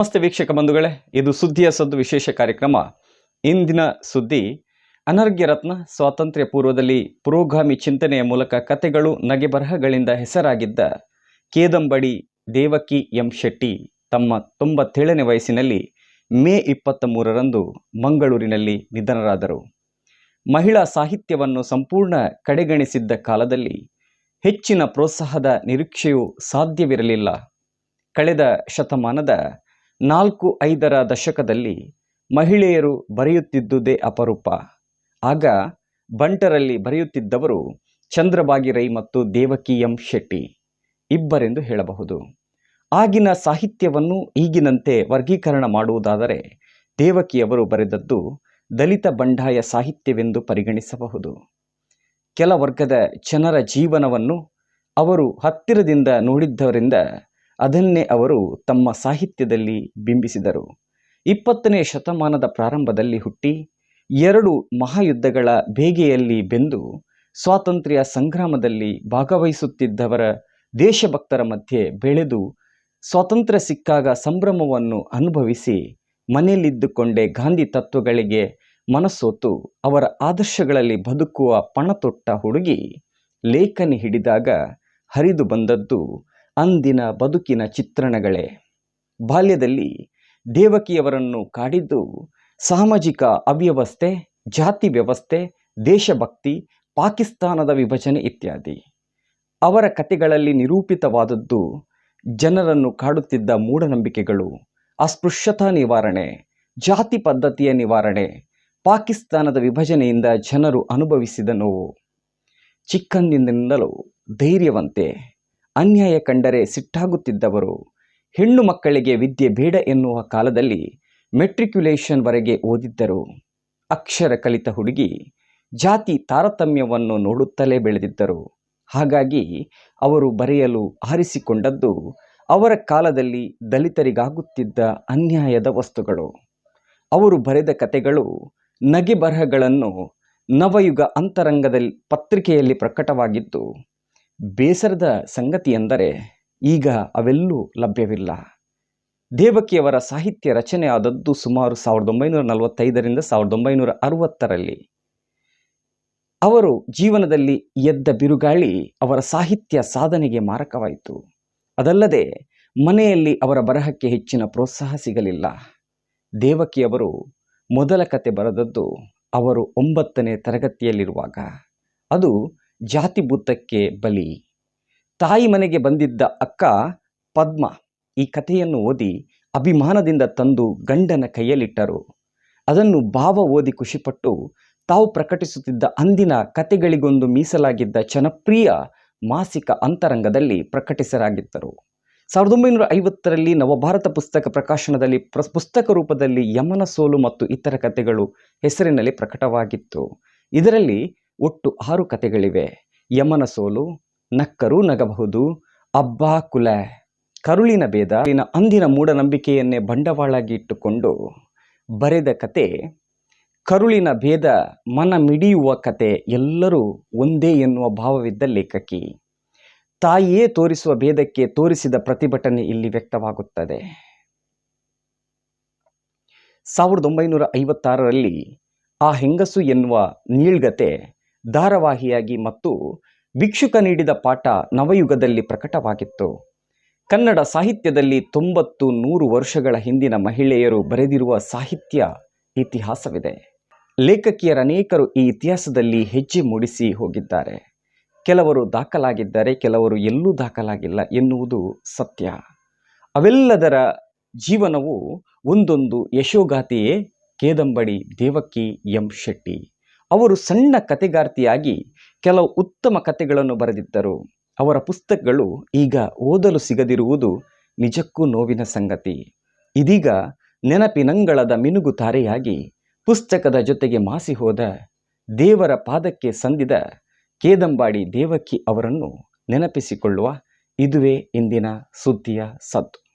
ನಮಸ್ತೆ ವೀಕ್ಷಕ ಬಂಧುಗಳೇ, ಇದು ಸುದ್ದಿಯ ಸದ್ದು ವಿಶೇಷ ಕಾರ್ಯಕ್ರಮ. ಇಂದಿನ ಸುದ್ದಿ, ಅನರ್ಘ್ಯ ರತ್ನ ಸ್ವಾತಂತ್ರ್ಯ ಪೂರ್ವದಲ್ಲಿ ಪುರೋಗಾಮಿ ಚಿಂತನೆಯ ಮೂಲಕ ಕತೆಗಳು ನಗೆಬರಹಗಳಿಂದ ಹೆಸರಾಗಿದ್ದ ಕೇದಂಬಡಿ, ದೇವಕಿ ಎಂ ಶೆಟ್ಟಿ ತಮ್ಮ ತೊಂಬತ್ತೇಳನೇ ವಯಸ್ಸಿನಲ್ಲಿ ಮೇ ಇಪ್ಪತ್ತ ಮೂರರಂದು ಮಂಗಳೂರಿನಲ್ಲಿ ನಿಧನರಾದರು. ಮಹಿಳಾ ಸಾಹಿತ್ಯವನ್ನು ಸಂಪೂರ್ಣ ಕಡೆಗಣಿಸಿದ್ದ ಕಾಲದಲ್ಲಿ ಹೆಚ್ಚಿನ ಪ್ರೋತ್ಸಾಹದ ನಿರೀಕ್ಷೆಯೂ ಸಾಧ್ಯವಿರಲಿಲ್ಲ. ಕಳೆದ ಶತಮಾನದ ನಾಲ್ಕು ಐದರ ದಶಕದಲ್ಲಿ ಮಹಿಳೆಯರು ಬರೆಯುತ್ತಿದ್ದುದೇ ಅಪರೂಪ. ಆಗ ಬಂಟರಲ್ಲಿ ಬರೆಯುತ್ತಿದ್ದವರು ಚಂದ್ರಭಾಗಿರೈ ಮತ್ತು ದೇವಕಿ ಎಂ ಶೆಟ್ಟಿ ಇಬ್ಬರೆಂದು ಹೇಳಬಹುದು. ಆಗಿನ ಸಾಹಿತ್ಯವನ್ನು ಈಗಿನಂತೆ ವರ್ಗೀಕರಣ ಮಾಡುವುದಾದರೆ ದೇವಕಿಯವರು ಬರೆದದ್ದು ದಲಿತ ಬಂಡಾಯ ಸಾಹಿತ್ಯವೆಂದು ಪರಿಗಣಿಸಬಹುದು. ಕೆಲ ವರ್ಗದ ಜನರ ಜೀವನವನ್ನು ಅವರು ಹತ್ತಿರದಿಂದ ನೋಡಿದ್ದರಿಂದ ಅದನ್ನೇ ಅವರು ತಮ್ಮ ಸಾಹಿತ್ಯದಲ್ಲಿ ಬಿಂಬಿಸಿದರು. ಇಪ್ಪತ್ತನೇ ಶತಮಾನದ ಪ್ರಾರಂಭದಲ್ಲಿ ಹುಟ್ಟಿ ಎರಡು ಮಹಾಯುದ್ಧಗಳ ಬೇಗೆಯಲ್ಲಿ ಬೆಂದು ಸ್ವಾತಂತ್ರ್ಯ ಸಂಗ್ರಾಮದಲ್ಲಿ ಭಾಗವಹಿಸುತ್ತಿದ್ದವರ ದೇಶಭಕ್ತರ ಮಧ್ಯೆ ಬೆಳೆದು ಸ್ವಾತಂತ್ರ್ಯ ಸಿಕ್ಕಾಗ ಸಂಭ್ರಮವನ್ನು ಅನುಭವಿಸಿ ಮನೆಯಲ್ಲಿದ್ದುಕೊಂಡೇ ಗಾಂಧಿ ತತ್ವಗಳಿಗೆ ಮನಸ್ಸೋತು, ಅವರ ಆದರ್ಶಗಳಲ್ಲಿ ಬದುಕುವ ಪಣತೊಟ್ಟ ಹುಡುಗಿ ಲೇಖನಿ ಹಿಡಿದಾಗ ಹರಿದು ಬಂದದ್ದು ಅಂದಿನ ಬದುಕಿನ ಚಿತ್ರಣಗಳೇ. ಬಾಲ್ಯದಲ್ಲಿ ದೇವಕಿಯವರನ್ನು ಕಾಡಿದ್ದು ಸಾಮಾಜಿಕ ಅವ್ಯವಸ್ಥೆ, ಜಾತಿ ವ್ಯವಸ್ಥೆ, ದೇಶಭಕ್ತಿ, ಪಾಕಿಸ್ತಾನದ ವಿಭಜನೆ ಇತ್ಯಾದಿ. ಅವರ ಕತೆಗಳಲ್ಲಿ ನಿರೂಪಿತವಾದದ್ದು ಜನರನ್ನು ಕಾಡುತ್ತಿದ್ದ ಮೂಢನಂಬಿಕೆಗಳು, ಅಸ್ಪೃಶ್ಯತಾ ನಿವಾರಣೆ, ಜಾತಿ ಪದ್ಧತಿಯ ನಿವಾರಣೆ, ಪಾಕಿಸ್ತಾನದ ವಿಭಜನೆಯಿಂದ ಜನರು ಅನುಭವಿಸಿದ ನೋವು. ಚಿಕ್ಕಂದಿನಿಂದಲೂ ಧೈರ್ಯವಂತೆ ಅನ್ಯಾಯ ಕಂಡರೆ ಸಿಟ್ಟಾಗುತ್ತಿದ್ದವರು. ಹೆಣ್ಣು ಮಕ್ಕಳಿಗೆ ವಿದ್ಯೆ ಬೇಡ ಎನ್ನುವ ಕಾಲದಲ್ಲಿ ಮೆಟ್ರಿಕ್ಯುಲೇಷನ್ವರೆಗೆ ಓದಿದ್ದರು. ಅಕ್ಷರ ಕಲಿತ ಹುಡುಗಿ ಜಾತಿ ತಾರತಮ್ಯವನ್ನು ನೋಡುತ್ತಲೇ ಬೆಳೆದಿದ್ದರು. ಹಾಗಾಗಿ ಅವರು ಬರೆಯಲು ಆರಿಸಿಕೊಂಡದ್ದು ಅವರ ಕಾಲದಲ್ಲಿ ದಲಿತರಿಗಾಗುತ್ತಿದ್ದ ಅನ್ಯಾಯದ ವಸ್ತುಗಳು. ಅವರು ಬರೆದ ಕತೆಗಳು ನಗೆ ಬರಹಗಳನ್ನು ನವಯುಗ ಅಂತರಂಗದಲ್ಲಿ ಪತ್ರಿಕೆಯಲ್ಲಿ ಪ್ರಕಟವಾಗಿದ್ದು ಬೇಸರದ ಸಂಗತಿ ಎಂದರೆ ಈಗ ಅವೆಲ್ಲೂ ಲಭ್ಯವಿಲ್ಲ. ದೇವಕಿಯವರ ಸಾಹಿತ್ಯ ರಚನೆ ಆದದ್ದು ಸುಮಾರು ಸಾವಿರದ ಒಂಬೈನೂರ ನಲವತ್ತೈದರಿಂದ ಸಾವಿರದ ಒಂಬೈನೂರ ಅರವತ್ತರಲ್ಲಿ. ಅವರು ಜೀವನದಲ್ಲಿ ಎದ್ದ ಬಿರುಗಾಳಿ ಅವರ ಸಾಹಿತ್ಯ ಸಾಧನೆಗೆ ಮಾರಕವಾಯಿತು. ಅದಲ್ಲದೆ ಮನೆಯಲ್ಲಿ ಅವರ ಬರಹಕ್ಕೆ ಹೆಚ್ಚಿನ ಪ್ರೋತ್ಸಾಹ ಸಿಗಲಿಲ್ಲ. ದೇವಕಿಯವರು ಮೊದಲ ಕತೆ ಬರೆದದ್ದು ಅವರು ಒಂಬತ್ತನೇ ತರಗತಿಯಲ್ಲಿರುವಾಗ. ಅದು ಜಾತಿ ಭೂತಕ್ಕೆ ಬಲಿ. ತಾಯಿ ಮನೆಗೆ ಬಂದಿದ್ದ ಅಕ್ಕ ಪದ್ಮ ಈ ಕಥೆಯನ್ನು ಓದಿ ಅಭಿಮಾನದಿಂದ ತಂದು ಗಂಡನ ಕೈಯಲ್ಲಿಟ್ಟರು. ಅದನ್ನು ಭಾವ ಓದಿ ಖುಷಿಪಟ್ಟು ತಾವು ಪ್ರಕಟಿಸುತ್ತಿದ್ದ ಅಂದಿನ ಕತೆಗಳಿಗೊಂದು ಮೀಸಲಾಗಿದ್ದ ಜನಪ್ರಿಯ ಮಾಸಿಕ ಅಂತರಂಗದಲ್ಲಿ ಪ್ರಕಟಿಸಲಾಗಿದ್ದರು ಸಾವಿರದ ಒಂಬೈನೂರ ಐವತ್ತರಲ್ಲಿ ನವಭಾರತ ಪುಸ್ತಕ ಪ್ರಕಾಶನದಲ್ಲಿ ಪ್ರ ಪುಸ್ತಕ ರೂಪದಲ್ಲಿ ಯಮನ ಸೋಲು ಮತ್ತು ಇತರ ಕಥೆಗಳು ಹೆಸರಿನಲ್ಲಿ ಪ್ರಕಟವಾಗಿತ್ತು. ಇದರಲ್ಲಿ ಒಟ್ಟು ಆರು ಕಥೆಗಳಿವೆ. ಯಮನ ಸೋಲು, ನಕ್ಕರೂ ನಗಬಹುದು, ಅಬ್ಬಾ ಕುಲ, ಕರುಳಿನ ಭೇದ ಅಂದಿನ ಮೂಢನಂಬಿಕೆಯನ್ನೇ ಬಂಡವಾಳಾಗಿ ಇಟ್ಟುಕೊಂಡು ಬರೆದ ಕತೆ, ಕರುಳಿನ ಭೇದ ಮನ ಮಿಡಿಯುವ ಕತೆ, ಎಲ್ಲರೂ ಒಂದೇ ಎನ್ನುವ ಭಾವವಿದ್ದ ಲೇಖಕಿ. ತಾಯಿಯೇ ತೋರಿಸುವ ಭೇದಕ್ಕೆ ತೋರಿಸಿದ ಪ್ರತಿಭಟನೆ ಇಲ್ಲಿ ವ್ಯಕ್ತವಾಗುತ್ತದೆ. ಸಾವಿರದ ಒಂಬೈನೂರ ಐವತ್ತಾರರಲ್ಲಿ ಆ ಹೆಂಗಸು ಎನ್ನುವ ನೀಳ್ಗತೆ ಧಾರಾವಾಹಿಯಾಗಿ ಮತ್ತು ಭಿಕ್ಷುಕ ನೀಡಿದ ಪಾಠ ನವಯುಗದಲ್ಲಿ ಪ್ರಕಟವಾಗಿತ್ತು. ಕನ್ನಡ ಸಾಹಿತ್ಯದಲ್ಲಿ ತೊಂಬತ್ತು ನೂರು ವರ್ಷಗಳ ಹಿಂದಿನ ಮಹಿಳೆಯರು ಬರೆದಿರುವ ಸಾಹಿತ್ಯ ಇತಿಹಾಸವಿದೆ. ಲೇಖಕಿಯರ ಅನೇಕರು ಈ ಇತಿಹಾಸದಲ್ಲಿ ಹೆಜ್ಜೆ ಮೂಡಿಸಿ ಹೋಗಿದ್ದಾರೆ. ಕೆಲವರು ದಾಖಲಾಗಿದ್ದಾರೆ, ಕೆಲವರು ಎಲ್ಲೂ ದಾಖಲಾಗಿಲ್ಲ ಎನ್ನುವುದು ಸತ್ಯ. ಅವೆಲ್ಲದರ ಜೀವನವು ಒಂದೊಂದು ಯಶೋಗಾಥೆಯೇ ಕೇದಂಬಡಿ ದೇವಕ್ಕಿ ಎಂ ಶೆಟ್ಟಿ. ಅವರು ಸಣ್ಣ ಕತೆಗಾರ್ತಿಯಾಗಿ ಕೆಲವು ಉತ್ತಮ ಕತೆಗಳನ್ನು ಬರೆದಿದ್ದರು. ಅವರ ಪುಸ್ತಕಗಳು ಈಗ ಓದಲು ಸಿಗದಿರುವುದು ನಿಜಕ್ಕೂ ನೋವಿನ ಸಂಗತಿ. ಇದೀಗ ನೆನಪಿನಂಗಳದ ಮಿನುಗು ತಾರೆಯಾಗಿ ಪುಸ್ತಕದ ಜೊತೆಗೆ ಮಾಸಿ ಹೋದ ದೇವರ ಪಾದಕ್ಕೆ ಸಂದಿದ ಕೇದಂಬಾಡಿ ದೇವಕ್ಕಿ ಅವರನ್ನು ನೆನಪಿಸಿಕೊಳ್ಳುವ ಇದುವೇ ಇಂದಿನ ಸುದ್ದಿಯ ಸದ್ದು.